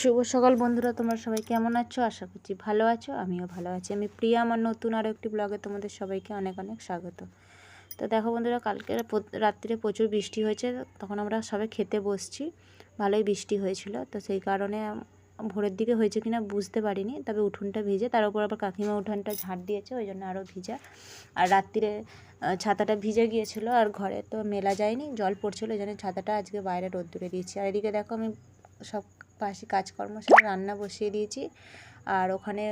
শুভ সকাল বন্ধুরা, তোমরা সবাই কেমন আছো? আশা করছি ভালো আছো, আমিও ভালো আছি। আমি প্রিয়া, আমার নতুন আরও একটি ব্লগে তোমাদের সবাইকে অনেক অনেক স্বাগত। তো দেখো বন্ধুরা, কালকে রাত্রিরে প্রচুর বৃষ্টি হয়েছে, তখন আমরা সবাই খেতে বসছি, ভালোই বৃষ্টি হয়েছিল। তো সেই কারণে ভোরের দিকে হয়েছে কিনা বুঝতে পারিনি, তবে উঠোনটা ভিজে, তার উপর আবার কাকিমা উঠোনটা ঝাঁট দিয়েছে, ওই জন্য আরও ভিজা। আর রাত্রিরে ছাতাটা ভিজে গিয়েছিল আর ঘরে তো মেলা যায়নি, জল পড়ছিল, ওই জন্য ছাতাটা আজকে বাইরে রোদ্দুরে দিয়েছি। আর এদিকে দেখো আমি সব পাশে কাজকর্ম সব রান্না বসিয়ে দিয়েছি। আর ওখানে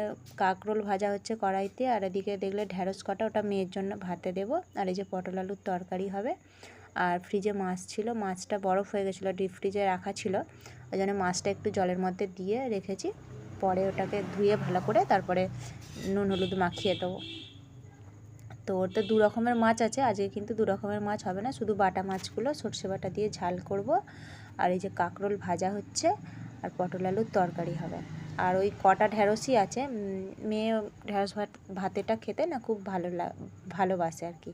কাকরোল ভাজা হচ্ছে কড়াইতে, আর এদিকে দেখলে ঢ্যাঁড়স কটা, ওটা মেয়ের জন্য ভাতে দেবো। আর এই যে পটল আলুর তরকারি হবে। আর ফ্রিজে মাছ ছিল, মাছটা বরফ হয়ে গেছিল ডিপ ফ্রিজে রাখা ছিল। ওই জন্য মাছটা একটু জলের মধ্যে দিয়ে রেখেছি। পরে ওটাকে ধুয়ে ভালো করে তারপরে নুন হলুদ মাখিয়ে দেবো। তো ওর তো দু রকমের মাছ আছে, আজকে কিন্তু দু রকমের মাছ হবে না। শুধু বাটা মাছগুলো, সর্ষে বাটা দিয়ে ঝাল করব। আর এই যে কাঁকরোল ভাজা হচ্ছে আর পটল আলুর তরকারি হবে। আর ওই কটা ঢ্যাঁড়সই আছে মেয়ে ঢ্যাঁড়স ভাত ভাতেটা খেতে না খুব ভালো ভালোবাসে আর কি।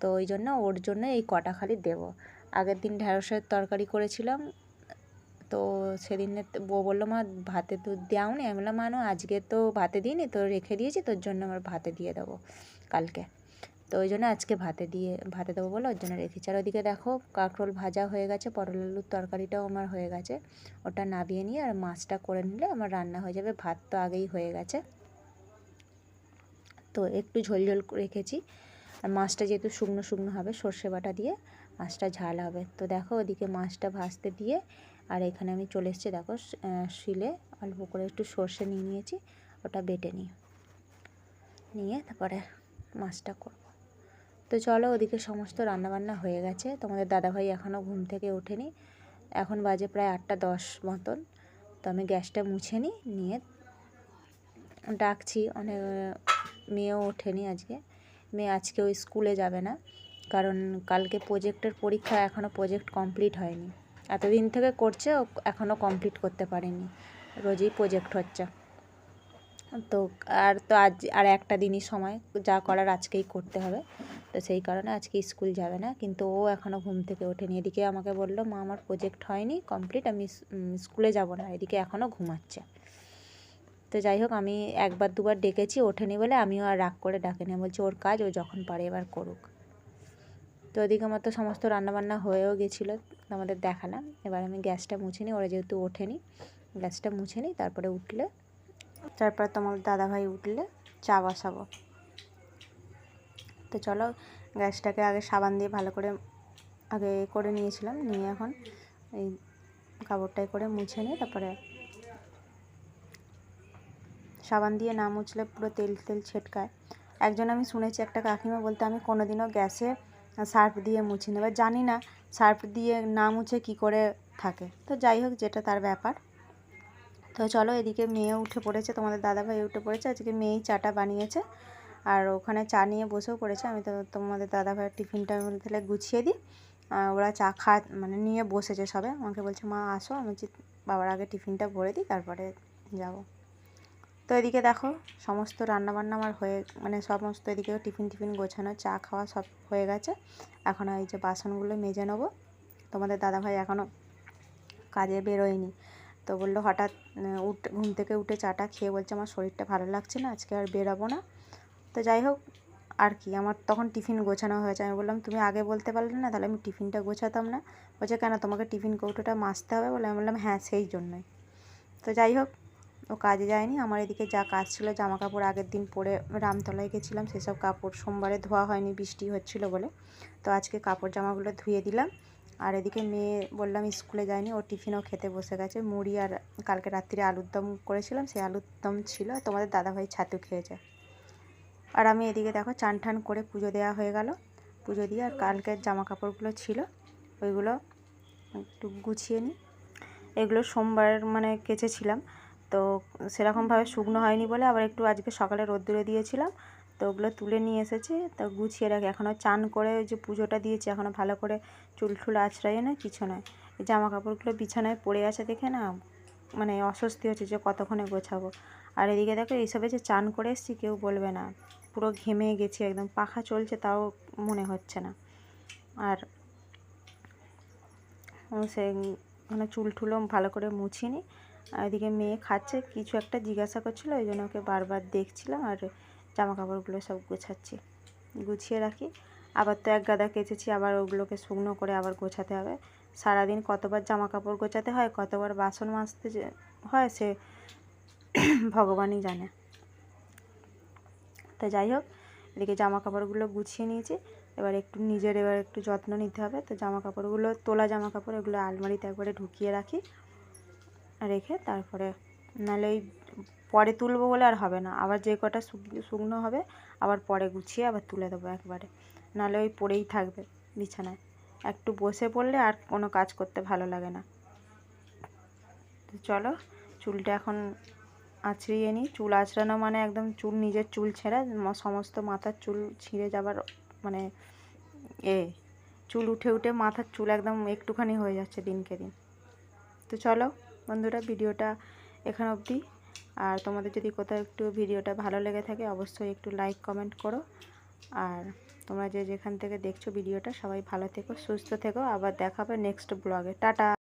তো ওই জন্য ওর জন্য এই কটা খালি দেবো। আগের দিন ঢ্যাঁড়সের তরকারি করেছিলাম, তো সেদিন বউ বলল, মা, ভাতে তো দেও নি। আমি বললাম মানো আজকে তো ভাতে দিইনি, তো রেখে দিয়েছি, তোর জন্য আমার ভাতে দিয়ে দেবো কালকে। তো ওই জন্য আজকে ভাতে দিয়ে, ভাতে দেবো বলে ওর জন্য রেখেছি। আর ওদিকে দেখো কাঁকরোল ভাজা হয়ে গেছে, পটল আলুর তরকারিটাও আমার হয়ে গেছে। ওটা নাবিয়ে নিয়ে আর মাছটা করে নিলে আমার রান্না হয়ে যাবে। ভাত তো আগেই হয়ে গেছে। তো একটু ঝোল ঝোল রেখেছি। আর মাছটা যেহেতু শুকনো শুকনো হবে, সর্ষে বাটা দিয়ে মাছটা ঝাল হবে। তো দেখো ওদিকে মাছটা ভাজতে দিয়ে আর এখানে আমি চলে এসেছি দেখো শিলে অল্প করে একটু সর্ষে নিয়ে নিয়েছি, ওটা বেটে নিই। নিয়ে তারপরে মাছটা করব। তো চলো ওদিকে সমস্ত রান্নাবান্না হয়ে গেছে। তোমাদের দাদাভাই এখনও ঘুম থেকে ওঠেনি। এখন বাজে প্রায় আটটা দশ মতন। তো আমি গ্যাসটা মুছে নিই নিয়ে ডাকছি। অনেক মেয়েও ওঠেনি আজকে। মেয়ে আজকে ওই স্কুলে যাবে না। কারণ কালকে প্রোজেক্টের পরীক্ষা এখনও প্রোজেক্ট কমপ্লিট হয়নি। এতদিন থেকে করছে এখনও কমপ্লিট করতে পারেনি। রোজই প্রোজেক্ট হচ্ছে। তো আর তো আজ, আর একটা দিনই সময়। যা করার আজকেই করতে হবে। তো সেই কারণে আজকে স্কুল যাবে না। কিন্তু ও এখনও ঘুম থেকে ওঠেনি। এদিকে আমাকে বলল, মা, আমার প্রজেক্ট হয়নি কমপ্লিট আমি স্কুলে যাব না। এদিকে এখনও ঘুমাচ্ছে। তো যাই হোক, আমি একবার দুবার ডেকেছি, ওঠেনি বলে আমিও আর রাগ করে ডাকিনি। আমি বলছি, ওর কাজ, ও যখন পারে এবার করুক। তো ওদিকে আমার তো সমস্ত রান্নাবান্না হয়েও গেছিল, আমাদের দেখালাম এবার আমি গ্যাসটা মুছে নিই ওরা যেহেতু ওঠেনি, গ্যাসটা মুছে নিই তারপরে উঠলে, তারপরে তোমার দাদাভাই উঠলে চা বসাবো। তো চলো গ্যাসটাকে আগে সাবান দিয়ে ভালো করে আগে করে নিয়েছিলাম, নিয়ে এখন এই কাপড়টাই করে মুছে নিয়ে তারপরে সাবান দিয়ে না মুছলে পুরো তেল তেল ছেটকায়। একজন আমি শুনেছি, একটা কাকিমা বলতে আমি কোনোদিনও গ্যাসে সার্ফ দিয়ে মুছি না এবার জানি না সার্ফ দিয়ে না মুছে কি করে থাকে। তো যাই হোক, যেটা তার ব্যাপার। তো চলো এদিকে মেয়ে উঠে পড়েছে, তোমাদের দাদাভাই উঠে পড়েছে, আজকে মেয়েই চাটা বানিয়েছে। আর ওখানে চা নিয়ে বসেও পড়েছে। আমি তো তোমাদের দাদাভাইয়ের টিফিনটা আমি বলি, তাহলে গুছিয়ে দিই। ওরা চা খা মানে নিয়ে বসেছে সবে। আমাকে বলছে মা আসো। আমি বলছি বাবার আগে টিফিনটা ভরে দিই তারপরে যাব। তো এদিকে দেখো সমস্ত রান্নাবান্না আমার হয়ে মানে সমস্ত এদিকে টিফিন টিফিন গোছানো চা খাওয়া সব হয়ে গেছে। এখন এই যে বাসনগুলো মেজে নেব। তোমাদের দাদাভাই এখনও কাজে বেরোয়নি। তো বলল হঠাৎ উঠ ঘুম থেকে উঠে চাটা খেয়ে বলছে আমার শরীরটা ভালো লাগছে না আজকে আর বেরাবো না। তো যাই হোক, আর কি, আমার তখন টিফিন গোছানো হয়েছে। আমি বললাম, তুমি আগে বলতে পারলে না, তাহলে আমি টিফিনটা গোছাতাম না। বলছে, কেন, তোমাকে টিফিন কৌটোটা মাজতে হবে? বলে, আমি বললাম হ্যাঁ সেই জন্যই। তো যাই হোক, ও কাজে যায়নি। আমার এদিকে যা কাজ ছিল জামা কাপড় আগের দিন পরে রামতলায় গেছিলাম, সেসব কাপড় সোমবারে ধোয়া হয়নি, বৃষ্টি হচ্ছিল বলে। তো আজকে কাপড় জামাগুলো ধুয়ে দিলাম। আর এদিকে মেয়ে বললাম, স্কুলে যায়নি, ও টিফিনও খেতে বসে গেছে। মুড়ি আর কালকে রাত্রিরে আলুর দম করেছিলাম, সেই আলুর দম ছিল। তোমাদের দাদাভাই ছাতু খেয়েছে। আর আমি এদিকে দেখো চান টান করে পুজো দেওয়া হয়ে গেল। পুজো দিয়ে আর কালকের জামা কাপড়গুলো ছিল, ওইগুলো একটু গুছিয়ে নিই। এগুলো সোমবার মানে কেচেছিলাম, তো সেরকমভাবে শুকনো হয়নি বলে আবার একটু আজকে সকালে রোদ্দুরে দিয়েছিলাম, তো ওগুলো তুলে নিয়ে এসেছি। তো গুছিয়ে রাখি, এখনও চান করে ওই যে পুজোটা দিয়েছি, এখনও ভালো করে চুল টুল আছড়াইয়ে না কিছু নয়। এই জামা কাপড়গুলো বিছানায় পড়ে আছে দেখে না মানে অস্বস্তি হচ্ছে যে কতক্ষণে গোছাবো। আর এদিকে দেখো এইসবে যে চান করে এসেছি, কেউ বলবে না। পুরো ঘেমে গেছি, একদম পাখা চলছে তাও মনে হচ্ছে না। আর সে মানে চুল টুলও ভালো করে মুছিনি। আর এদিকে মেয়ে খাচ্ছে, কিছু একটা জিজ্ঞাসা করছিল, ওই জন্য ওকে বারবার দেখছিলাম আর জামা কাপড়গুলো সব গোছাচ্ছি। গুছিয়ে রাখি। আবার তো এক গাদা কেচেছি, আবার ওগুলোকে শুকনো করে আবার গোছাতে হবে। সারাদিন কতবার জামা কাপড় গোছাতে হয়, কতবার বাসন মাজতে হয়, সে ভগবানই জানে। তা যাই হোক, এদিকে জামা কাপড়গুলো গুছিয়ে নিয়েছি। এবার একটু নিজের এবার একটু যত্ন নিতে হবে। তো জামা কাপড়গুলো তোলা জামা কাপড় এগুলো আলমারিতে একবারে ঢুকিয়ে রাখি রেখে তারপরে নাহলে ওই পরে তুলবো বলে আর হবে না। আবার যে কটা শুকনো হবে, আবার পরে গুছিয়ে আবার তুলে দেবো একবারে। নাহলে ওই পরেই থাকবে বিছানায়। একটু বসে পড়লে আর কোনো কাজ করতে ভালো লাগে না। চলো, চুলটা এখন আঁচড়িয়ে নিই। চুল আঁচড়ানো মানে একদম চুল, নিজের চুল ছেঁড়া সমস্ত মাথার চুল ছিঁড়ে যাবার মানে এ, চুল উঠে উঠে মাথার চুল একদম একটুখানি হয়ে যাচ্ছে দিনকে দিন। তো চলো বন্ধুরা, ভিডিওটা এখানে অবধি। আর তোমাদের যদি কোথাও একটু ভিডিওটা ভালো লেগে থাকে, অবশ্যই একটু লাইক কমেন্ট করো। আর তোমরা যে যেখান থেকে দেখছ ভিডিওটা, সবাই ভালো থেকো, সুস্থ থেকো। আবার দেখাবে নেক্সট ব্লগে টাটা!